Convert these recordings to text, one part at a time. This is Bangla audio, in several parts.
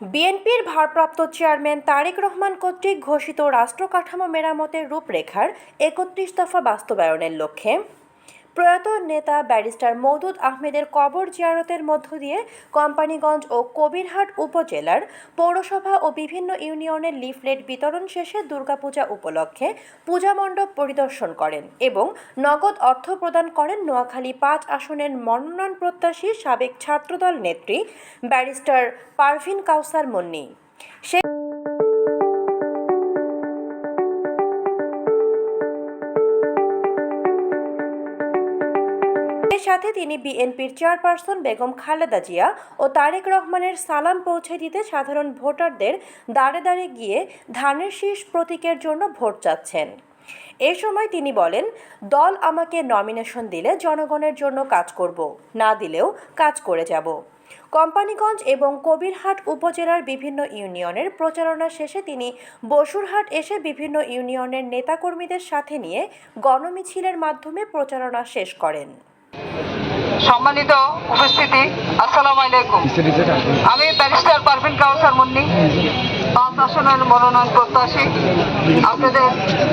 বিএনপির ভারপ্রাপ্ত চেয়ারম্যান তারেক রহমান কর্তৃক ঘোষিত রাষ্ট্র কাঠামো মেরামতের রূপরেখার একত্রিশ দফা বাস্তবায়নের লক্ষ্যে প্রয়াত নেতা ব্যারিস্টার মৌদুদ আহমেদের কবর জিয়ারতের মধ্য দিয়ে কোম্পানিগঞ্জ ও কবিরহাট উপজেলার পৌরসভা ও বিভিন্ন ইউনিয়নের লিফলেট বিতরণ শেষে দুর্গাপূজা উপলক্ষে পূজা মণ্ডপ পরিদর্শন করেন এবং নগদ অর্থ প্রদান করেন নোয়াখালী পাঁচ আসনের মনোনয়ন প্রত্যাশী সাবেক ছাত্রদল নেত্রী ব্যারিস্টার পারভিন কাউসার মুন্নি। সে সাথে তিনি বিএনপির চেয়ারপারসন বেগম খালেদা জিয়া ও তারেক রহমানের সালাম পৌঁছে দিতে সাধারণ ভোটারদের দাঁড়ে দাঁড়ে গিয়ে ধানের শীষ প্রতীকের জন্য ভোট চাচ্ছেন। এ সময় তিনি বলেন, দল আমাকে নমিনেশন দিলে জনগণের জন্য কাজ করব, না দিলেও কাজ করে যাব। কোম্পানীগঞ্জ এবং কবিরহাট উপজেলার বিভিন্ন ইউনিয়নের প্রচারণা শেষে তিনি বসুরহাট এসে বিভিন্ন ইউনিয়নের নেতাকর্মীদের সাথে নিয়ে গণমিছিলের মাধ্যমে প্রচারণা শেষ করেন। সম্মানিত উপস্থিতি আসসালাম আলাইকুম। আমি ব্যারিস্টার পারভিন কাউসার মুন্নি। পাঁচ আসনের মনোনয়ন প্রত্যাশী। আপনাদের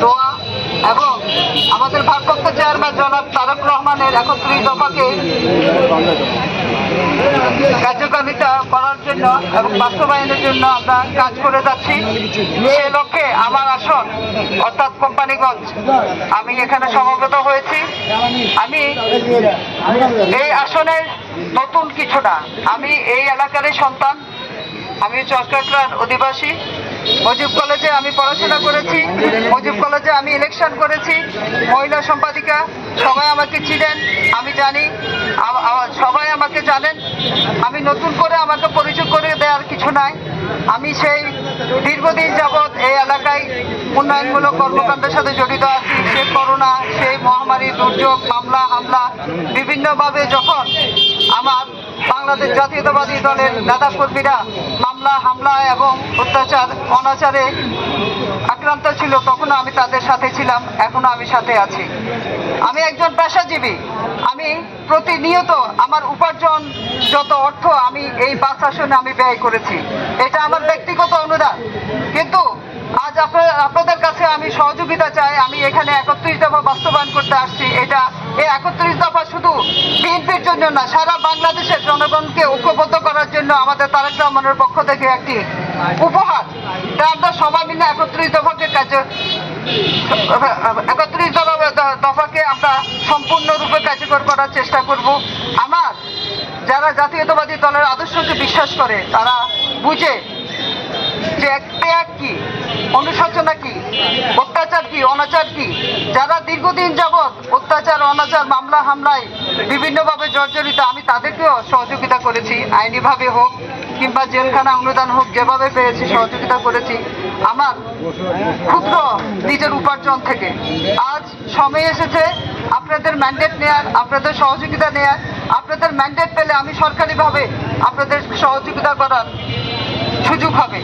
দোয়া এবং আমাদের ভারপ্রাপ্ত চেয়ারম্যান জনাব তারক রহমানের একত্রিশ দফাকে কার্যকারিতা জন্য বাস্তবায়নের জন্য আমরা কাজ করে যাচ্ছি। সে লক্ষ্যে আমার আসন, অর্থাৎ কোম্পানিগঞ্জ। আমি এখানে সমবেত হয়েছি। আমি এই আসনের নতুন কিছু না। আমি এই এলাকারই সন্তান। আমি চরকাটলার অধিবাসী। মজিব কলেজে আমি পড়াশোনা করেছি। মজিব কলেজে আমি ইলেকশন করেছি। মহিলা সম্পাদিকা, সবাই আমাকে চিনেন, আমি জানি। সবাই আমাকে জানেন। আমি নতুন করে আমাকে দেওয়ার কিছু নাই। আমি সেই দীর্ঘদিন যাবৎ এই এলাকায় উন্নয়নমূলক কর্মকাণ্ডের সাথে জড়িত আছি। সে করোনা সেই মহামারী, দুর্যোগ, মামলা, হামলা, বিভিন্নভাবে যখন আমার বাংলাদেশ জাতীয়তাবাদী দলের নেতা কর্মীরা মামলা, হামলা এবং অত্যাচার, অনাচারে আক্রান্ত ছিল তখন আমি তাদের সাথে ছিলাম এখনও আমি সাথে আছি। আমি একজন পেশাজীবী। আমি প্রতিনিয়ত আমার উপার্জন যত অর্থ আমি এই বাস আসনে আমি ব্যয় করেছি, এটা আমার ব্যক্তিগত অনুদান। কিন্তু আজ আপনার- আপনাদের কাছে আমি সহযোগিতা চাই, আমি এখানে একত্রিশ দফা বাস্তবায়ন করতে আসছি। এটা এই একত্রিশ দফা শুধু বিএনপির জন্য না, সারা বাংলাদেশের জনগণকে ঐক্যবদ্ধ করার জন্য আমাদের তারেক রহমানের পক্ষ থেকে একটি উপহার। তা আমরা সবাই মিলে একত্রিশ দফাকে কার্য একত্রিশ দফা- দফাকে আমরা সম্পূর্ণরূপে কার্যকর করার চেষ্টা করব। আমার যারা জাতীয়তাবাদী দলের আদর্শকে বিশ্বাস করে, তারা বুঝে যে এক ত্যাগ কি? অনুশোচনা কি? অত্যাচার কি? অনাচার কি? যারা দীর্ঘদিন যাবৎ অত্যাচার, অনাচার, মামলা, হামলায় বিভিন্নভাবে জর্জরিত, আমি তাদেরকেও সহযোগিতা করেছি, আইনিভাবে হোক কিংবা জেলখানা অনুদান হোক, যেভাবে পেয়েছি সহযোগিতা করেছি। আমার ক্ষুদ্র নিজের উপার্জন থেকে। আজ সময় এসেছে আপনাদের ম্যান্ডেট নেয়ার, আপনাদের সহযোগিতা নেয়ার। আপনাদের ম্যান্ডেট পেলে আমি সরকারিভাবে আপনাদের সহযোগিতা করার সুযোগ হবে।